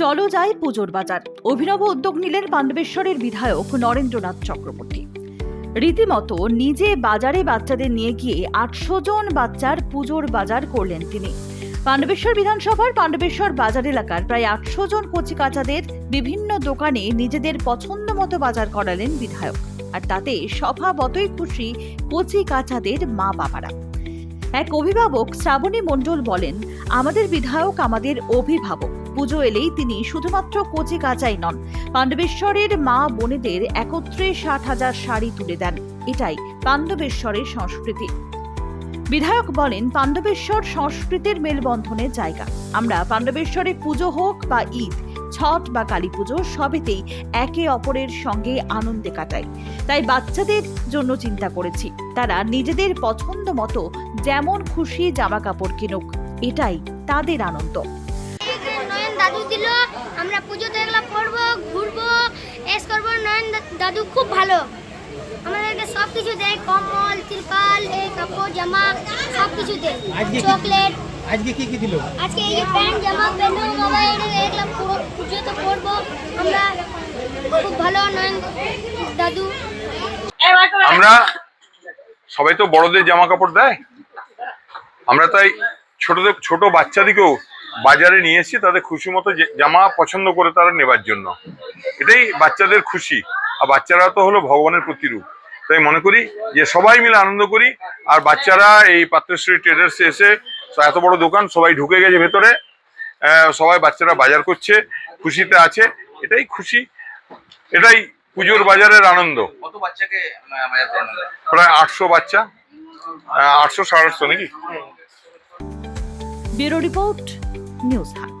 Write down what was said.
চলো যাই পুজোর বাজার। অভিনব উদ্যোগ নিলেন পাণ্ডবেশ্বরের বিধায়ক নরেন্দ্রনাথ চক্রবর্তী। রীতিমতো নিজে বাজারে বাচ্চাদের নিয়ে গিয়ে আটশো জন বাচ্চার পুজোর বাজার করলেন তিনি। পাণ্ডবেশ্বর বিধানসভার পাণ্ডবেশ্বর বাজার এলাকার প্রায় আটশো জন কচিকাচাদের বিভিন্ন দোকানে নিজেদের পছন্দ মতো বাজার করালেন বিধায়ক। আর তাতে স্বভাবতই খুশি কচি কাচাদের মা বাবারা এক অভিভাবক শ্রাবণী মণ্ডল বলেন, আমাদের বিধায়ক আমাদের অভিভাবক। পুজো এলেই তিনি শুধুমাত্র কচি কাচাই নন। পাণ্ডবেশ্বরের মা বোনেদের একত্রে ষাট হাজার শাড়ি তুলে দেন। এটাই পাণ্ডবেশ্বরের সংস্কৃতি। বিধায়ক বলেন, পাণ্ডবেশ্বর সংস্কৃতির মেলবন্ধনের জায়গা। আমরা পাণ্ডবেশ্বরে পুজো হোক বা ঈদ, ছট বা কালী পুজো, সবেতেই একে অপরের সঙ্গে আনন্দে কাটাই। তাই বাচ্চাদের জন্য চিন্তা করেছি। তারা নিজেদের পছন্দ মতো যেমন খুশি জামা কাপড় কিনুক এটাই তাদের আনন্দ। নয়ন দাদু দিল আমরা পুজোতে এগুলো পড়ব ঘুরবো এস করব। নয়ন দাদু খুব ভালো। আমাদেরকে সব কিছু দেয় কম্বল তিরপাল এই কাপড় জামা সব কিছু দেয় চকলেট। আজকে কি কি দিল? আজকে এই প্যান্ট জামা প্যান্ট বাবা এটা এগুলো পুজোতে পরবো। আমরা খুব ভালো নয়ন দাদু। আমরা সবাই তো বড়দের জামা কাপড় দেয়? আমরা তাই ছোটদের ছোট বাচ্চাদিকেও বাজারে নিয়ে এসেছি তাদের খুশি মতো জামা পছন্দ করে তারা নেবার জন্য। এটাই বাচ্চাদের খুশি। আর বাচ্চারা তো হলো ভগবানের প্রতিরূপ। তাই মনে করি যে সবাই মিলে আনন্দ করি। আর বাচ্চারা এই পাত্রশ্রী ট্রেডার্সে এসে এত বড় দোকান সবাই ঢুকে গেছে ভেতরে। সবাই বাচ্চারা বাজার করছে খুশিতে আছে। এটাই খুশি। এটাই পুজোর বাজারের আনন্দ? প্রায় আটশো বাচ্চা। আটশো সাড়ে আটশো নাকি? ব্যুরো রিপোর্ট নিউজ হাট